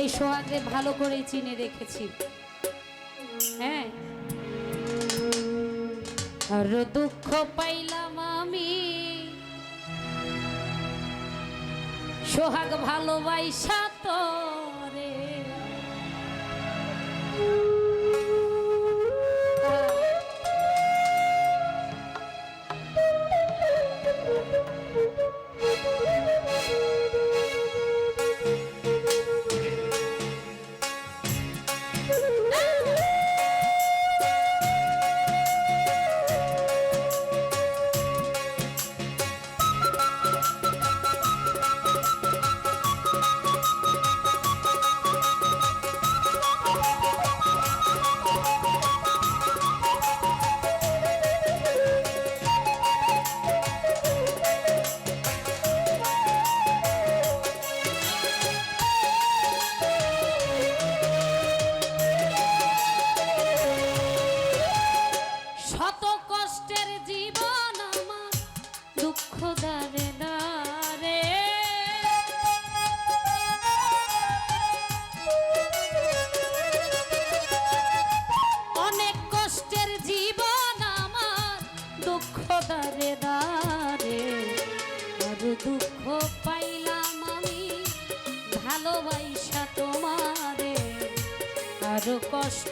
এই সোহাগে ভালো করে চিনে রেখেছি। হ্যাঁ। আর দুঃখ পাইলাম আমি। সোহাগ ভালোবাসা তো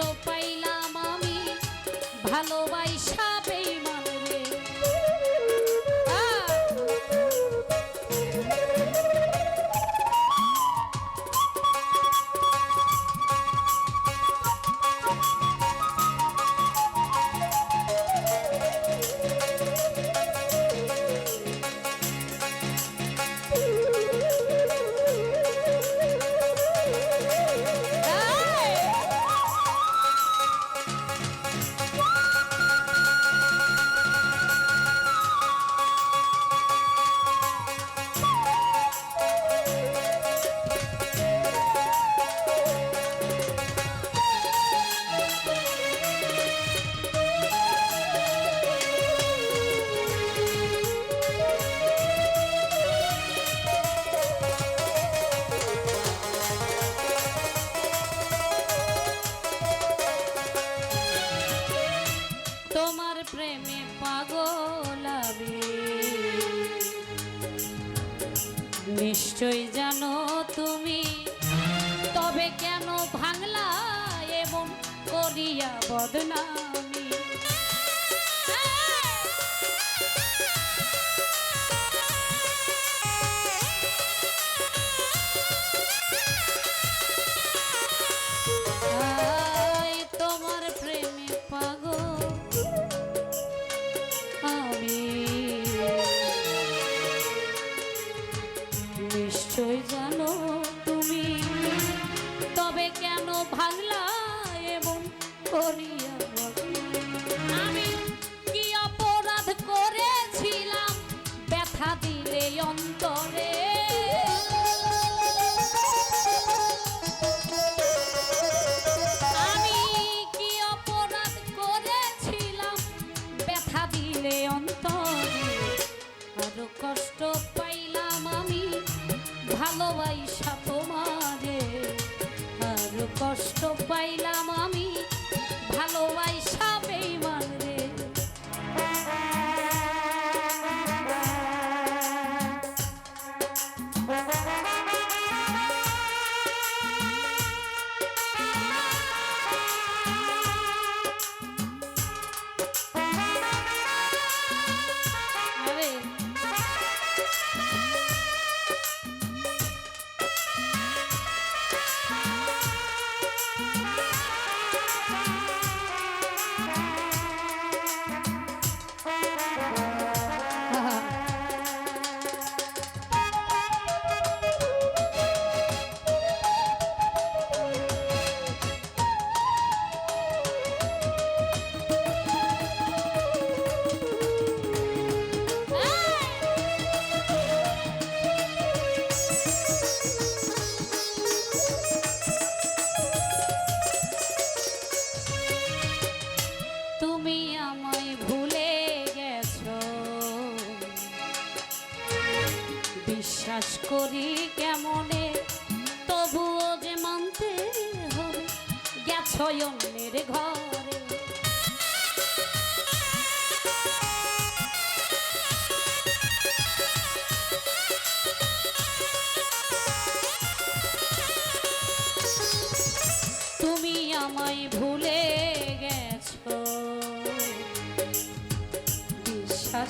so fine. নিশ্চয় জানো তুমি। তবে কেন ভাঙলা এমন করিয়া বদনামী?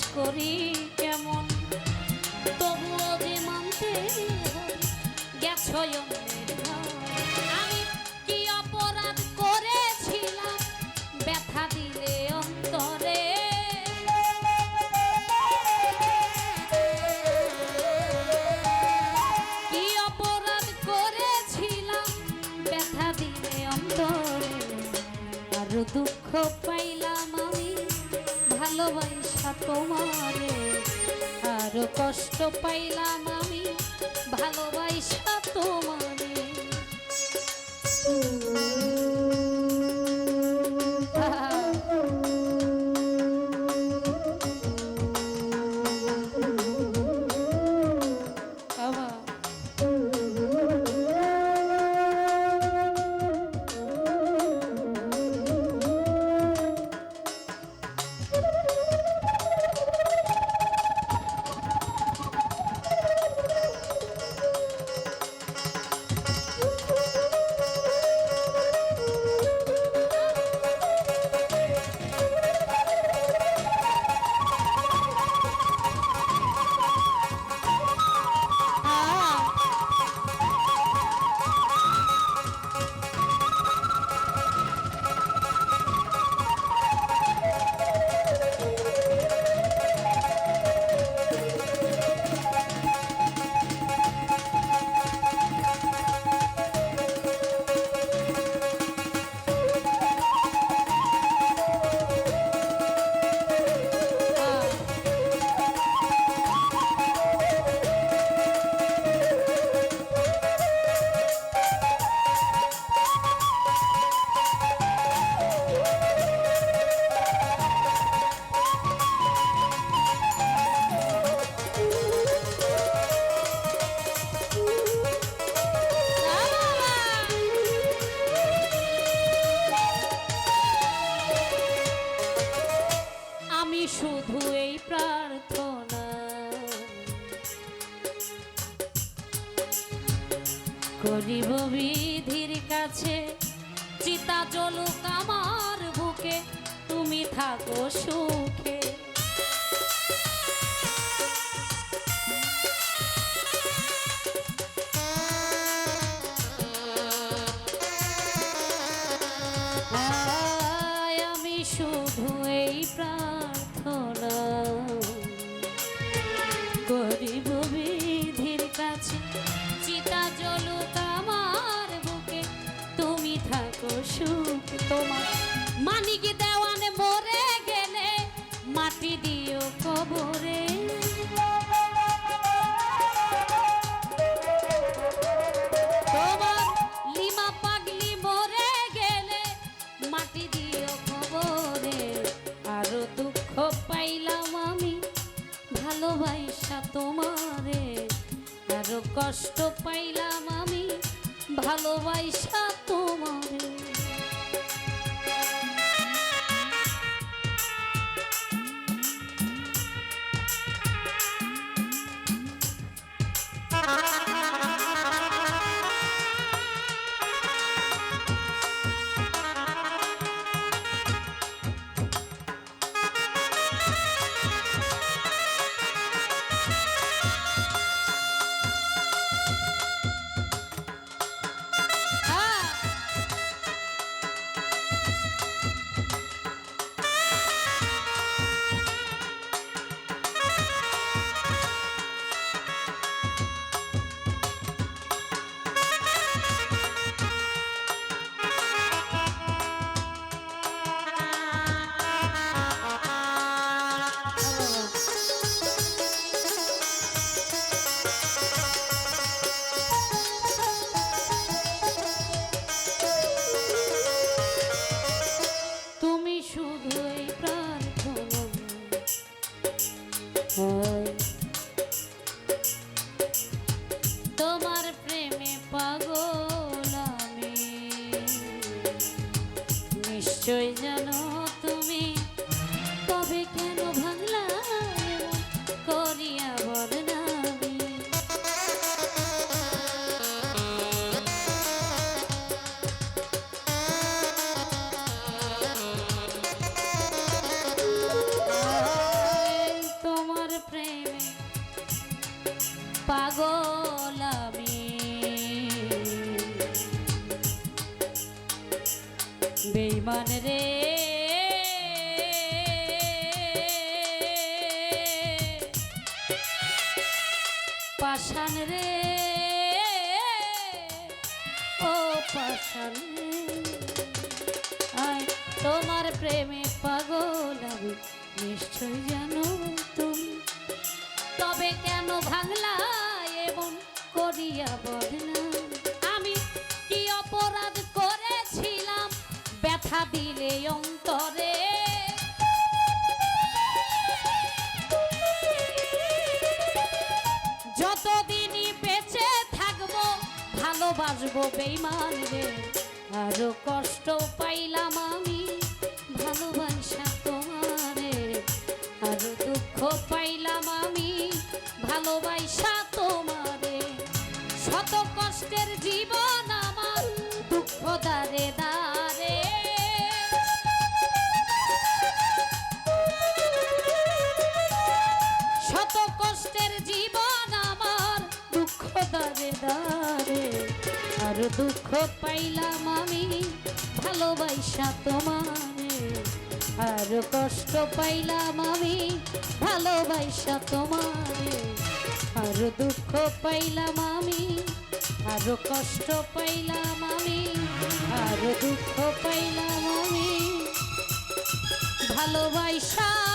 করি। কষ্ট পাইলাম আমি ভালোবাসা তোমারে করিব বিধির কাছে চিতা চলুক আমার বুকে তুমি থাকো সুখে। তোমার। মানিক দেওয়ানে মরে গেলে মাটি দিও কবরে। তোমার লিমা পাগলি মরে গেলে মাটি দিও খবরে আরও দুঃখ পাইলাম আমি ভালোবাসা তোমারে। আরও কষ্ট পাইলাম আমি ভালোবাসা তোমারে। হয় বেইমান রে। পাশান রে। ও পাশান তোমার প্রেমে পাগল আমি, নিশ্চয় জানো তুমি। তবে কেন ভাঙলা এমন করিয়া বদনাম দিলে বেঁচে বেইমান রে। আরও কষ্ট পাইলাম আমি ভালোবাসা তোমারে। আরও দুঃখ পাইলাম আমি ভালোবাসা তোমারে। শত কষ্টের জীবন দুঃখ পাইলাম আমি, ভালোবাসা তোমারে। আর কষ্ট পাইলাম আমি, ভালোবাসা তোমারে। আর দুঃখ পাইলাম আমি, আর কষ্ট পাইলাম আমি, আর দুঃখ পাইলাম আমি। ভালোবাসা